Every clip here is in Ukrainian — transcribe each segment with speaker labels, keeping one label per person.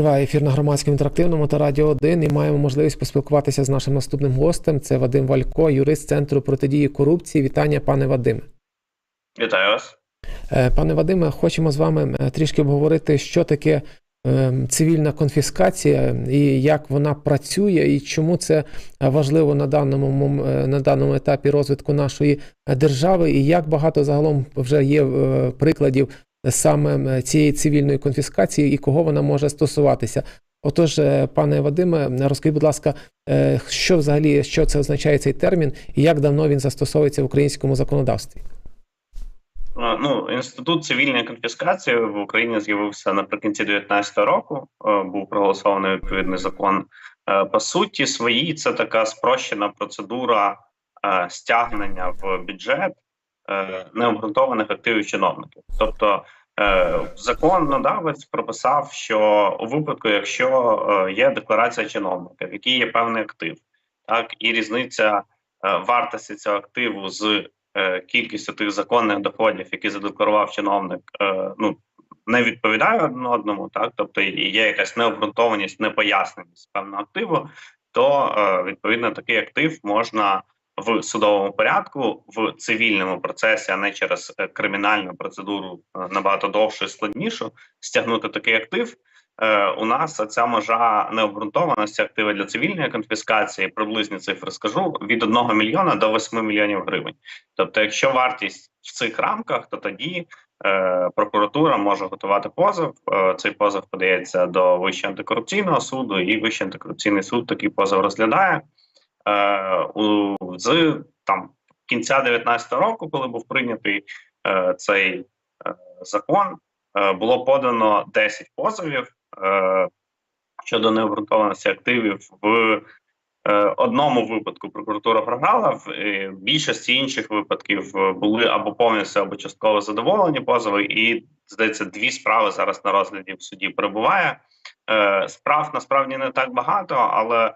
Speaker 1: Триває ефір на громадському інтерактивному та радіо 1 і маємо можливість поспілкуватися з нашим наступним гостем. Це Вадим Валько, юрист Центру протидії корупції. Вітання, пане Вадиме.
Speaker 2: Вітаю вас.
Speaker 1: Е, Пане Вадиме, хочемо з вами е, трішки обговорити, що таке е, цивільна конфіскація і як вона працює, і чому це важливо на даному на даному етапі розвитку нашої держави, і як багато загалом вже є прикладів саме цієї цивільної конфіскації і кого вона може стосуватися. Отож, е, пане Вадиме, розкажіть, будь ласка, е, що взагалі що це означає цей термін, і як давно він застосовується в українському законодавстві?
Speaker 2: Ну, інститут цивільної конфіскації в Україні з'явився наприкінці 2019 року. Е, Був проголосований відповідний закон. По суті, своїй це така спрощена процедура стягнення в бюджет необґрунтованих активів чиновників. Тобто е, законодавець прописав, що у випадку, якщо е, є декларація чиновника, в якій є певний актив, так і різниця е, вартості цього активу з е, кількістю тих законних доходів, які задекларував чиновник, е, ну не відповідає один одному, так тобто є якась необґрунтованість, непоясненість певного активу, то е, відповідно такий актив можна в судовому порядку в цивільному процесі, а не через е, кримінальну процедуру е, набагато довшу і складнішу, стягнути такий актив. Е, у нас ця межа необґрунтованості актива для цивільної конфіскації, приблизні цифри скажу, від 1 мільйона до 8 мільйонів гривень. Тобто, якщо вартість в цих рамках, то тоді е, прокуратура може готувати позов. Е, цей позов подається до Вищого антикорупційного суду, і Вищий антикорупційний суд такий позов розглядає. Е, з там кінця 2019 року, коли був прийнятий е, цей е, закон, було подано 10 позовів щодо необґрунтованості активів в одному випадку прокуратура програла, в більшості інших випадків були або повністю, або частково задоволені позови, і здається, дві справи зараз на розгляді в суді перебуває. Справ насправді не так багато, але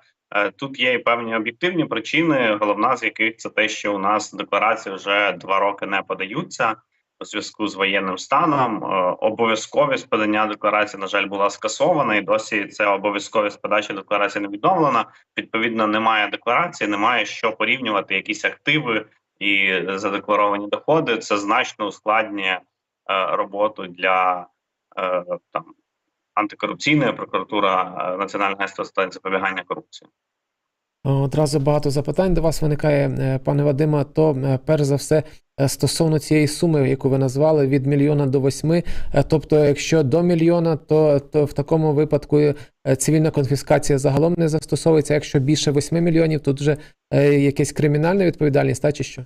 Speaker 2: тут є і певні об'єктивні причини. Головна з яких це те, що у нас декларації вже два роки не подаються у зв'язку з воєнним станом. Е, Обов'язковість подання декларації, на жаль, була скасована, і досі ця обов'язковість подачі декларації не відновлена. Відповідно, немає декларації, немає що порівнювати якісь активи і задекларовані доходи. Це значно ускладнює е, роботу для е, там антикорупційної прокуратура е, Національного агентства з питань запобігання корупції.
Speaker 1: Одразу багато запитань до вас виникає, е, пане Вадима. То е, перш за все е, стосовно цієї суми, яку ви назвали, від мільйона до восьми. Е, Тобто, якщо до мільйона, то, то в такому випадку е, цивільна конфіскація загалом не застосовується. Якщо більше восьми мільйонів, тут вже е, якась кримінальна відповідальність, та чи що?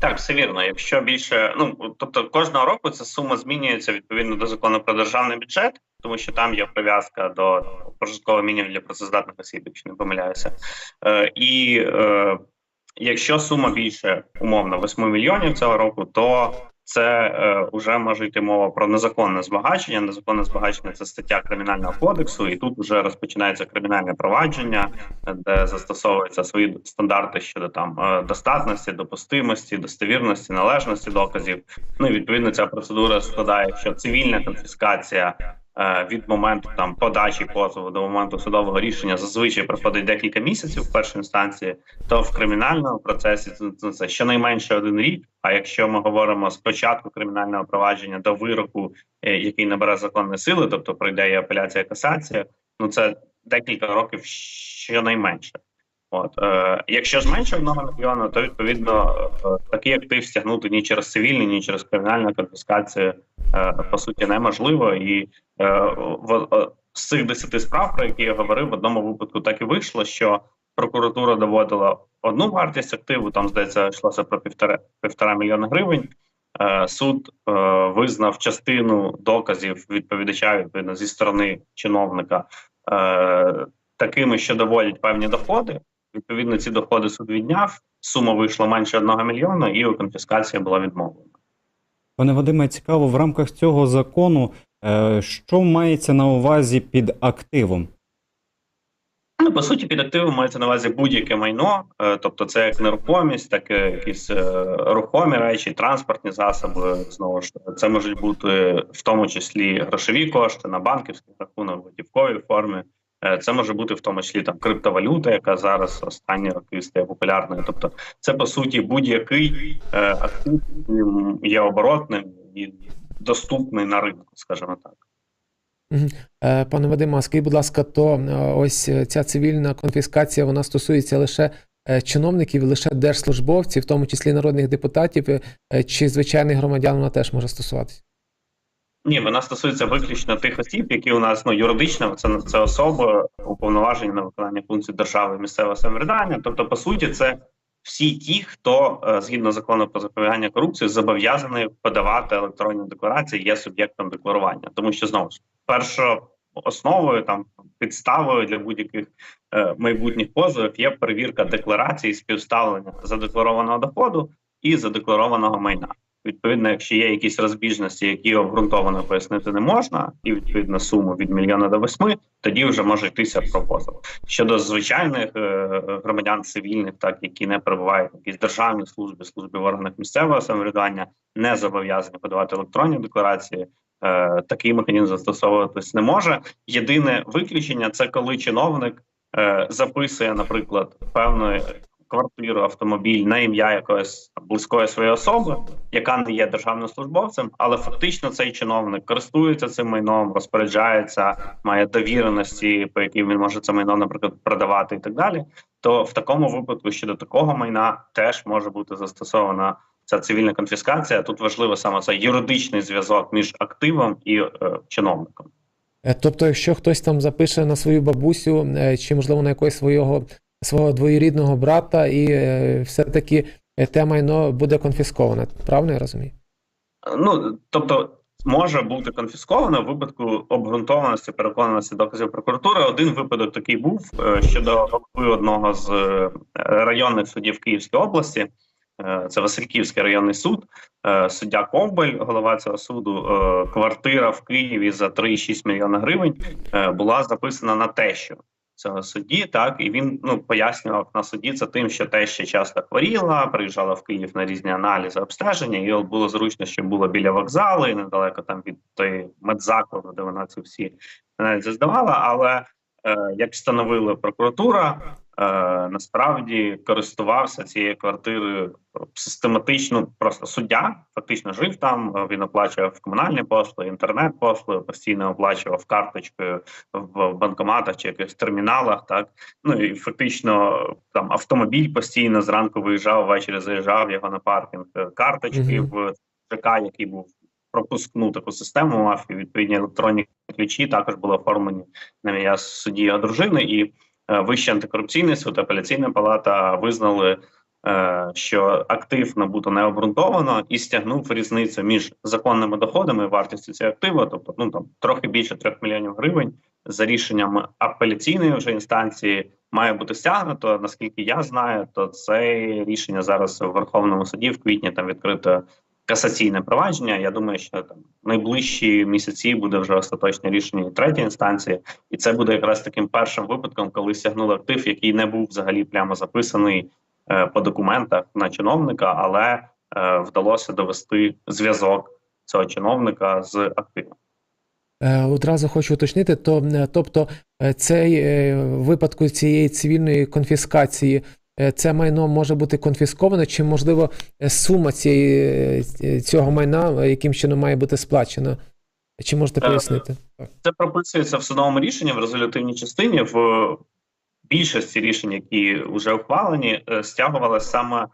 Speaker 2: Так, все вірно. Якщо більше, ну тобто кожного року ця сума змінюється відповідно до закону про державний бюджет, тому що там є прив'язка до прожиткового мінімуму для працездатних осіб, якщо не помиляюся. Е, і е, якщо сума більше умовно 8 мільйонів цього року, то це е, вже може йти мова про незаконне збагачення. Незаконне збагачення це стаття кримінального кодексу, і тут вже розпочинається кримінальне провадження, де застосовуються свої стандарти щодо там е, достатності, допустимості, достовірності, належності доказів. Ну і відповідно ця процедура складає, що цивільна конфіскація. Е, Від моменту там подачі позову до моменту судового рішення зазвичай проходить декілька місяців в першій інстанції, то в кримінальному процесі це, щонайменше один рік. А якщо ми говоримо з початку кримінального провадження до вироку, е, який набере законної сили, тобто пройде і апеляція касація, ну це декілька років щонайменше. От е, якщо ж менше одного мільйона, то відповідно е, такий актив стягнути ні через цивільний, ні через кримінальну конфіскацію е, по суті неможливо. І е, в е, з цих десяти справ, про які я говорив, в одному випадку так і вийшло, що прокуратура доводила одну вартість активу, там здається, йшлося про півтора півтора мільйона гривень. Е, Суд е, визнав частину доказів відповідача відповідно зі сторони чиновника е, такими, що доводять певні доходи. Відповідно, ці доходи суд відняв. Сума вийшла менше одного мільйона, і конфіскація була відмовлена.
Speaker 3: Пане Вадиме, цікаво, в рамках цього закону, е, що мається на увазі під активом?
Speaker 2: Ну, по суті, під активом мається на увазі будь-яке майно, е, тобто це як нерухомість, так і якісь е, рухомі речі, транспортні засоби. Знову ж це можуть бути в тому числі грошові кошти на банківський рахунок, готівковій формі. Е, Це може бути в тому числі там криптовалюта, яка зараз останні роки стає популярною. Тобто, це по суті будь-який е, актив є оборотним і доступний на ринку, скажімо так.
Speaker 1: Е, Пане Вадиме, а скажіть, будь ласка, то ось ця цивільна конфіскація вона стосується лише чиновників, лише держслужбовців, в тому числі народних депутатів, чи звичайних громадян вона теж може стосуватися?
Speaker 2: Ні, вона стосується виключно тих осіб, які у нас ну юридично це це особи уповноважені на виконання функцій держави місцевого самоврядування. Тобто, по суті, це всі ті, хто е, згідно закону про запобігання корупції зобов'язаний подавати електронні декларації, є суб'єктом декларування, тому що знову ж першою основою там підставою для будь-яких е, майбутніх позовів є перевірка декларації співставлення задекларованого доходу і задекларованого майна. Відповідно, якщо є якісь розбіжності, які обґрунтовано пояснити не можна, і відповідно суму від мільйона до восьми, тоді вже може йтися про позов. Щодо звичайних е, громадян цивільних, так які не перебувають в якійсь державній службі, службі в органах місцевого самоврядування, не зобов'язані подавати електронні декларації. Е, такий механізм застосовуватись не може. Єдине виключення це коли чиновник е, записує, наприклад, певної квартиру, автомобіль на ім'я якоїсь близької своєї особи, яка не є державним службовцем, але фактично цей чиновник користується цим майном, розпоряджається, має довіреності, по яким він може це майно, наприклад, продавати і так далі. То в такому випадку щодо такого майна теж може бути застосована ця цивільна конфіскація. Тут важливо саме цей юридичний зв'язок між активом і е, чиновником.
Speaker 1: Е, Тобто, якщо хтось там запише на свою бабусю, е, чи можливо на якогось свого свого двоюрідного брата, і е, все-таки те майно буде конфісковане, правильно я розумію?
Speaker 2: Ну тобто може бути конфісковано в випадку обґрунтованості переконаності доказів прокуратури. Один випадок такий був е, щодо одного з е, районних судів Київської області. Це Васильківський районний суд, суддя Ковбель, голова цього суду. Квартира в Києві за 3,6 мільйона гривень була записана на тещу цього судді. Так і він ну пояснював на суді це тим, що те ще часто хворіла, приїжджала в Київ на різні аналізи, обстеження. І було зручно, що було біля вокзалу і недалеко там від той медзакладу, де вона ці всі аналізи здавала. Але е, як встановила прокуратура, е, насправді користувався цією квартирою систематично. Просто суддя фактично жив там. е, Він оплачував комунальні послуги, інтернет-послуги, постійно оплачував карточкою в банкоматах чи якихось терміналах. Так ну і фактично там автомобіль постійно зранку виїжджав, ввечері заїжджав його на паркінг. е, Карточки
Speaker 1: Мгм.
Speaker 2: в ЖК, який був пропускну таку систему мав і відповідні електронні ключі також були оформлені на ім'я судді його дружини. І е, Вищий антикорупційний суд, апеляційна палата визнали, е, що актив набуто не обґрунтовано і стягнув різницю між законними доходами і вартістю цього активу, тобто ну там трохи більше 3 мільйонів гривень. За рішенням апеляційної вже інстанції має бути стягнуто. Наскільки я знаю, то це рішення зараз в Верховному суді в квітні там відкрито касаційне провадження. Я думаю, що там найближчі місяці буде вже остаточне рішення третьої інстанції, і це буде якраз таким першим випадком, коли стягнули актив, який не був взагалі прямо записаний е, по документах на чиновника, але е, вдалося довести зв'язок цього чиновника з активом.
Speaker 1: Е, Одразу хочу уточнити, то тобто е, цей е, випадку цієї цивільної конфіскації це майно може бути конфісковане, чи можливо е, сума цієї е, цього майна е, яким чином має бути сплачена? Чи можете
Speaker 2: Е,
Speaker 1: пояснити?
Speaker 2: Це прописується в судовому рішенні в резолютивній частині. В більшості рішень, які вже ухвалені, е, стягувалася саме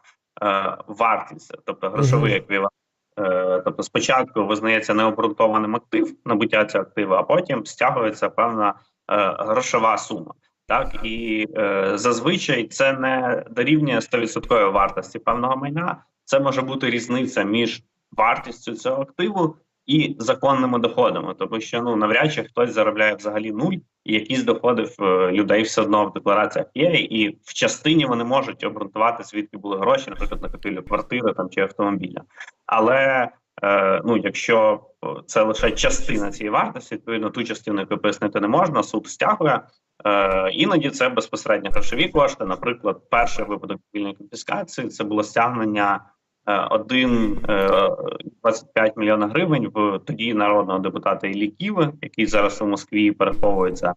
Speaker 2: е, вартість, тобто грошовий еквівалент. Е, Тобто, спочатку визнається необґрунтованим актив набуття цього активу, а потім стягується певна е, грошова сума. Так і е, зазвичай це не дорівнює 100% вартості певного майна. Це може бути різниця між вартістю цього активу і законними доходами, тому що ну навряд чи хтось заробляє взагалі нуль, і якісь доходи в е, людей все одно в деклараціях є, і в частині вони можуть обґрунтувати звідки були гроші, наприклад, на купівлю квартири там чи автомобіля. Але Е, ну, якщо е, це лише частина цієї вартості, відповідно ту частину, яку пояснити не можна, суд стягує. Е, іноді це безпосередньо грошові кошти. Наприклад, перший випадок вільної конфіскації це було стягнення е, 1,25 мільйона гривень в тоді народного депутата Іллі Ківи, який зараз у Москві переховується.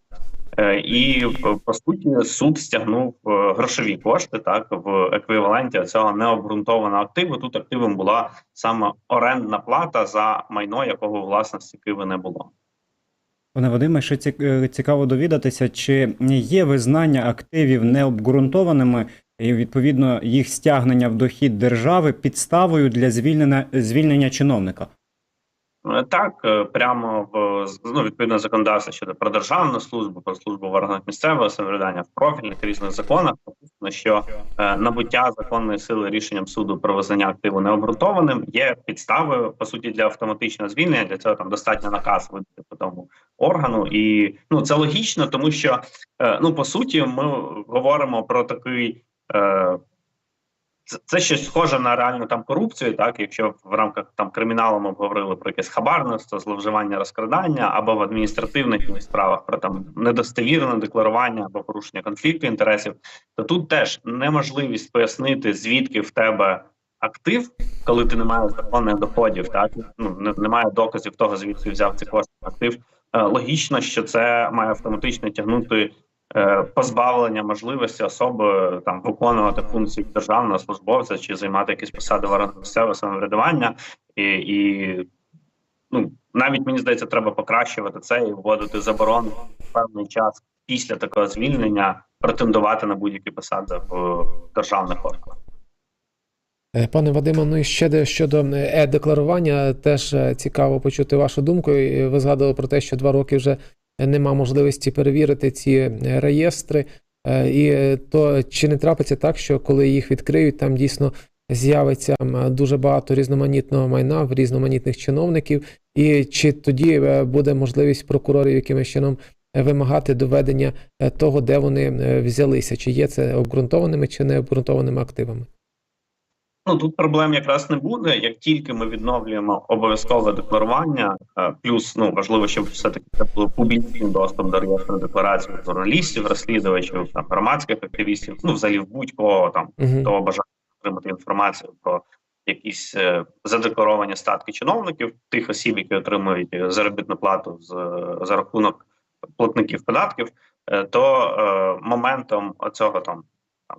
Speaker 2: Е, І по суті суд стягнув е, грошові кошти так в еквіваленті цього необґрунтованого активу. Тут активом була саме орендна плата за майно, якого власності Киви не було.
Speaker 3: Пане Вадиме, ще е, цікаво довідатися, чи є визнання активів необґрунтованими і відповідно їх стягнення в дохід держави підставою для звільнення звільнення чиновника.
Speaker 2: Е, Так, е, прямо в ну, відповідно законодавство щодо про державну службу, про службу в органах місцевого самоврядування в профільних різних законах написано, що е, набуття законної сили рішенням суду про визнання активу необґрунтованим є підставою по суті для автоматичного звільнення. Для цього там достатньо наказ видати тому органу, і ну це логічно, тому що е, ну по суті ми говоримо про такий. Е, це, щось схоже на реальну там корупцію, так якщо в рамках там криміналу ми говорили про якесь хабарництво, зловживання розкрадання або в адміністративних справах про там недостовірне декларування або порушення конфлікту інтересів, то тут теж неможливість пояснити, звідки в тебе актив, коли ти не маєш законних доходів, так ну не, немає доказів того, звідки взяв ці кошти актив. Е, логічно, що це має автоматично тягнути е, позбавлення можливості особи там виконувати функції державного службовця чи займати якісь посади в органах місцевого самоврядування, і, і ну навіть мені здається, треба покращувати це і вводити заборону в певний час після такого звільнення претендувати на будь-які посади в державних органах.
Speaker 1: Е, Пане Вадиме, ну і ще щодо е, е-декларування, теж е, цікаво почути вашу думку. Ви згадували про те, що два роки вже нема можливості перевірити ці реєстри. І то чи не трапиться так, що коли їх відкриють, там дійсно з'явиться дуже багато різноманітного майна в різноманітних чиновників, і чи тоді буде можливість прокурорів якимось чином вимагати доведення того, де вони взялися, чи є це обґрунтованими чи не обґрунтованими активами?
Speaker 2: Ну тут проблем якраз не буде. Як тільки ми відновлюємо обов'язкове декларування, е, плюс ну важливо, щоб все таки це було публічний доступ до реєстру декларацій журналістів, розслідувачів, там громадських активістів, ну взагалі будь-кого там хто бажає отримати інформацію про якісь е, задекларовані статки чиновників, тих осіб, які отримують заробітну плату з за рахунок платників податків, е, то е, моментом оцього там.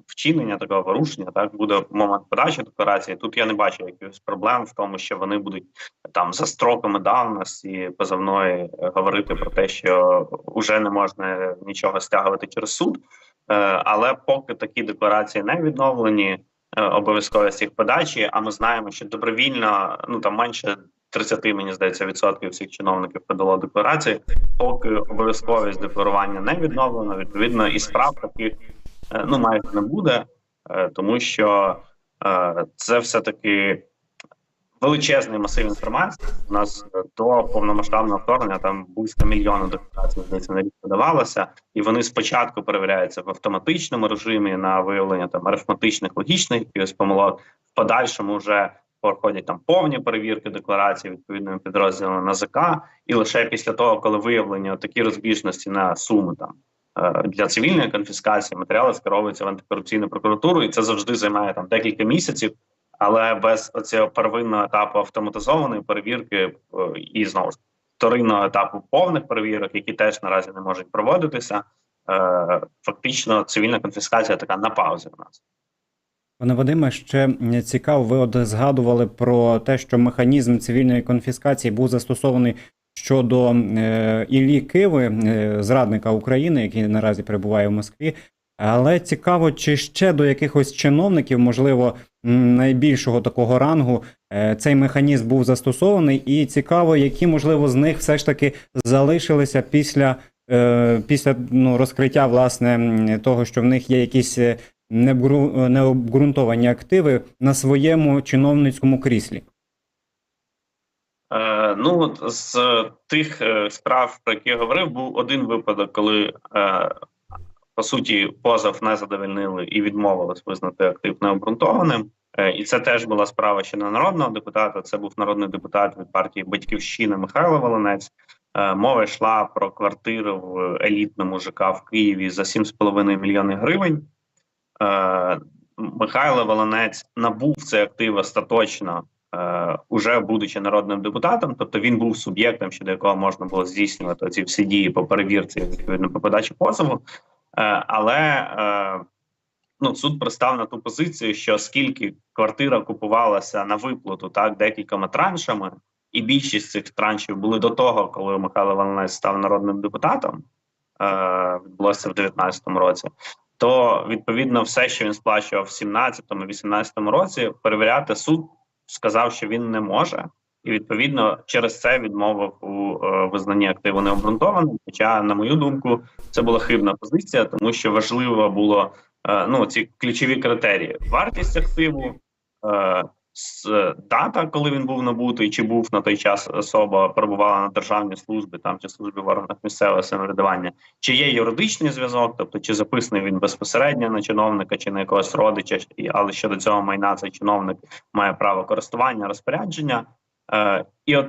Speaker 2: Вчинення такого порушення, так буде момент подачі декларації. Тут я не бачу якихось проблем в тому, що вони будуть там за строками давності позовної е, говорити про те, що вже не можна нічого стягувати через суд. Е, але поки такі декларації не відновлені, е, обов'язковість їх подачі. А ми знаємо, що добровільно ну там менше 30, мені здається, відсотків всіх чиновників подало декларації. Поки обов'язковість декларування не відновлена, відповідно і справ таких ну майже не буде, е, тому що е, це все таки. Величезний масив інформації. У нас е, до повномасштабного вторгнення там близько мільйона декларацій на рік подавалося, і вони спочатку перевіряються в автоматичному режимі на виявлення там арифметичних логічних якихось помилок. В подальшому вже проходять там повні перевірки декларацій відповідними підрозділами НАЗК, і лише після того, коли виявлені такі розбіжності на суми там е, для цивільної конфіскації, матеріали скеровуються в антикорупційну прокуратуру, і це завжди займає там декілька місяців. Але без цього первинного етапу автоматизованої перевірки е, і знову ж вторинного етапу повних перевірок, які теж наразі не можуть проводитися, е, фактично цивільна конфіскація така на паузі у нас.
Speaker 3: Пане Вадиме, ще цікаво, ви от згадували про те, що механізм цивільної конфіскації був застосований щодо е, Іллі Киви, е, зрадника України, який наразі перебуває в Москві. Але цікаво, чи ще до якихось чиновників, можливо, найбільшого такого рангу, е, цей механізм був застосований, і цікаво, які, можливо, з них все ж таки залишилися після, після ну, розкриття власне того, що в них є якісь необґрунтовані активи на своєму чиновницькому кріслі.
Speaker 2: Е, ну от з тих е, справ, про які я говорив, був один випадок, коли е, по суті позов не задовольнили і відмовились визнати актив необґрунтованим. Е, І це теж була справа ще не народного депутата. Це був народний депутат від партії Батьківщина Михайло Волонець. Е, Мова йшла про квартиру в елітному ЖК в Києві за 7,5 мільйони гривень. Е, Михайло Волонець набув цей актив остаточно, е, уже будучи народним депутатом. Тобто він був суб'єктом, щодо якого можна було здійснювати ці всі дії по перевірці відповідно по подачі позову. Е, але е, ну, суд пристав на ту позицію, що оскільки квартира купувалася на виплату так декількома траншами, і більшість цих траншів були до того, коли Михайло Волонець став народним депутатом, е, відбулося в 2019 році. То відповідно все, що він сплачував в 17-18 році, перевіряти суд сказав, що він не може, і відповідно через це відмовив у е, визнанні активу необґрунтованим. Хоча, на мою думку, це була хибна позиція, тому що важливо було е, ну ці ключові критерії: вартість активу, е, дата, коли він був набутий, чи був на той час особа перебувала на державній службі, там чи службі в органах місцевого самоврядування, чи є юридичний зв'язок, тобто чи записаний він безпосередньо на чиновника, чи на якогось родича, але щодо цього майна цей чиновник має право користування, розпорядження. Е, і от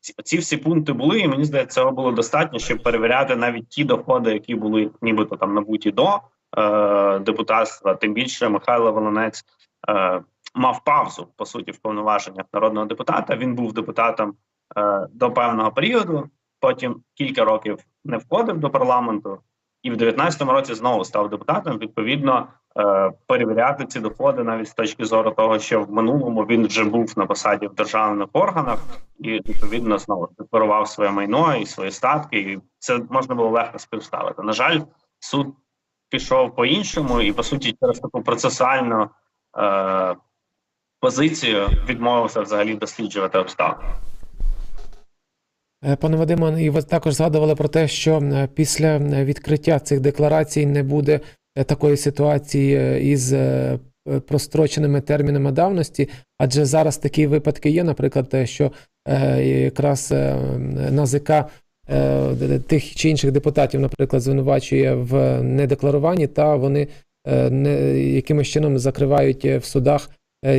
Speaker 2: ці, ці всі пункти були, і мені здається, цього було достатньо, щоб перевіряти навіть ті доходи, які були нібито там набуті до е, депутатства. Тим більше Михайло Волонець е, мав паузу по суті в повноваженнях народного депутата. Він був депутатом е, до певного періоду. Потім кілька років не входив до парламенту, і в 19-му році знову став депутатом. Відповідно, е, перевіряти ці доходи навіть з точки зору того, що в минулому він вже був на посаді в державних органах, і відповідно знову декларував своє майно і свої статки. І це можна було легко співставити. На жаль, суд пішов по іншому, і по суті, через таку процесуальну е, позицію відмовився взагалі досліджувати обставини.
Speaker 1: Е, Пане Вадиме, і ви також згадували про те, що е, після е, відкриття цих декларацій не буде такої ситуації із простроченими термінами давності, адже зараз такі випадки є, наприклад, те, що якраз НАЗК тих чи інших депутатів, наприклад, звинувачує в недекларуванні, та вони якимось чином закривають в судах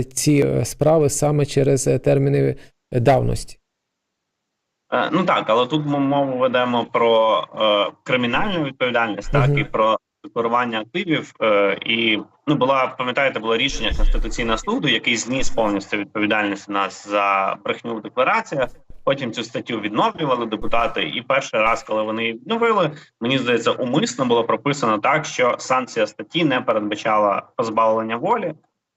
Speaker 1: ці е, справи саме через е, терміни е, давності.
Speaker 2: Е, Ну так, але тут ми мову ведемо про е, кримінальну відповідальність, так
Speaker 1: Мгм.
Speaker 2: і про декларування активів. Е, і ну була пам'ятаєте, було рішення конституційного суду, який зніс повністю відповідальність у нас за брехню в деклараціях. Потім цю статтю відновлювали депутати. І перший раз, коли вони її відновили, мені здається, умисно було прописано так, що санкція статті не передбачала позбавлення волі,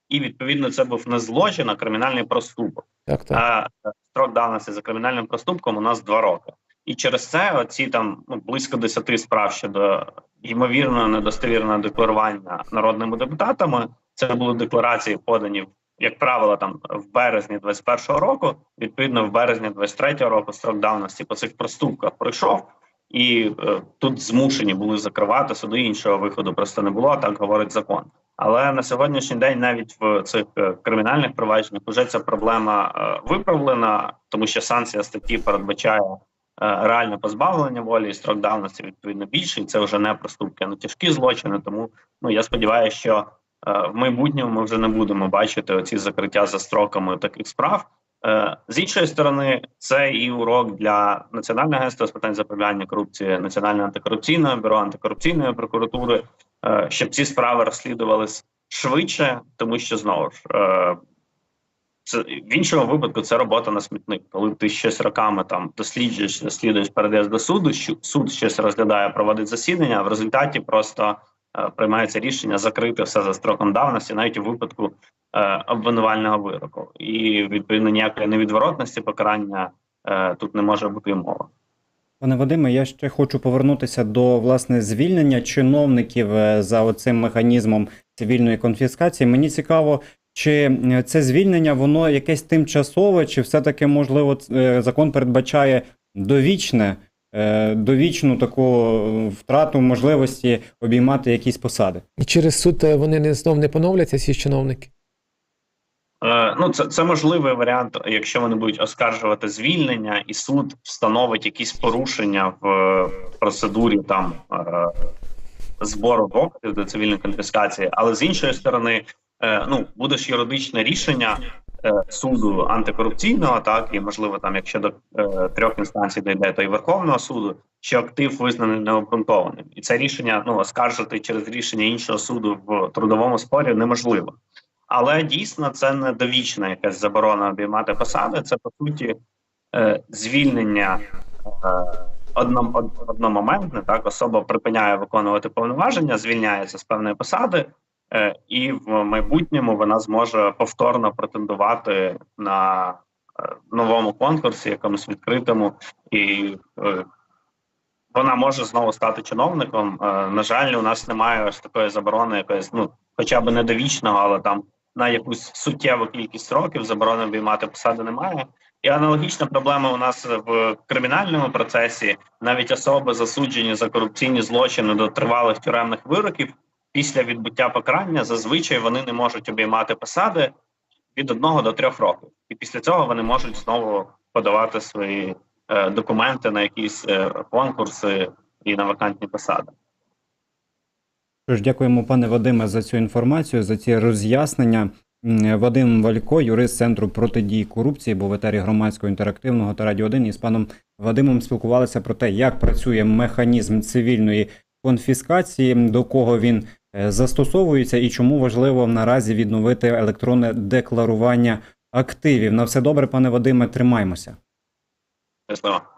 Speaker 2: і відповідно це був не злочин, а кримінальний проступок.
Speaker 1: Так, так.
Speaker 2: А е, строк давності за кримінальним проступком у нас два роки. І через це оці там ну, близько 10 справ щодо ймовірного недостовірного декларування народними депутатами. Це були декларації, подані як правило, там в березні 21-го року. Відповідно, в березні 23-го року строк давності по цих проступках пройшов, і е, тут змушені були закривати суди. Іншого виходу просто не було. Так говорить закон. Але на сьогоднішній день навіть в цих е, кримінальних провадженнях вже ця проблема е, виправлена, тому що санкція статті передбачає е, реальне позбавлення волі і строк давності відповідно більший. Це вже не проступки, а не тяжкі злочини. Тому ну я сподіваюся, що в майбутньому ми вже не будемо бачити оці закриття за строками таких справ. Е, З іншої сторони, це і урок для Національного агентства з питань запобігання корупції, Національного антикорупційного бюро, антикорупційної прокуратури, е, щоб ці справи розслідувались швидше, тому що знову ж е, це в іншому випадку це робота на смітник. Коли ти щось роками там досліджуєш, дослідуєш, передаєш до суду, що суд щось розглядає, проводить засідання. А в результаті просто приймається рішення закрити все за строком давності, навіть у випадку е, обвинувального вироку. І відповідно ніякої невідворотності покарання е, тут не може бути і мови.
Speaker 3: Пане Вадиме, я ще хочу повернутися до власне звільнення чиновників е, за оцим механізмом цивільної конфіскації. Мені цікаво, чи е, це звільнення воно якесь тимчасове, чи все-таки можливо ц- е, закон передбачає довічне, е, довічну таку е, втрату можливості обіймати якісь посади?
Speaker 1: І через суд е, вони не знов не поновляться, ці чиновники.
Speaker 2: Е, ну, це, це можливий варіант, якщо вони будуть оскаржувати звільнення, і суд встановить якісь порушення в е, процедурі там е, збору доказів до цивільної конфіскації. Але з іншої сторони, е, ну буде ж юридичне рішення е, суду антикорупційного, так і можливо, там, якщо до е, трьох інстанцій дійде, то і Верховного суду, що актив визнаний необґрунтованим, і це рішення ну оскаржити через рішення іншого суду в трудовому спорі неможливо. Але дійсно це не довічна якась заборона обіймати посади. Це по суті е, звільнення е, одном, одномоментне. Так особа припиняє виконувати повноваження, звільняється з певної посади, е, і в майбутньому вона зможе повторно претендувати на е, новому конкурсі, якомусь відкритому, і е, вона може знову стати чиновником. Е, на жаль, у нас немає ось такої заборони, якоїсь ну, хоча б не довічного, але там на якусь суттєву кількість років заборони обіймати посади немає. І аналогічна проблема у нас в кримінальному процесі. Навіть особи засуджені за корупційні злочини до тривалих тюремних вироків після відбуття покарання зазвичай вони не можуть обіймати посади від одного до трьох років, і після цього вони можуть знову подавати свої е, документи на якісь е, конкурси і на вакантні посади.
Speaker 3: Що дякуємо, пане Вадиме, за цю інформацію, за ці роз'яснення. Вадим Валько, юрист Центру протидії корупції, був в етері громадського інтерактивного та Радіо 1. І паном Вадимом спілкувалися про те, як працює механізм цивільної конфіскації, до кого він е, застосовується і чому важливо наразі відновити електронне декларування активів. На все добре, пане Вадиме, тримаймося.
Speaker 2: Щасливо.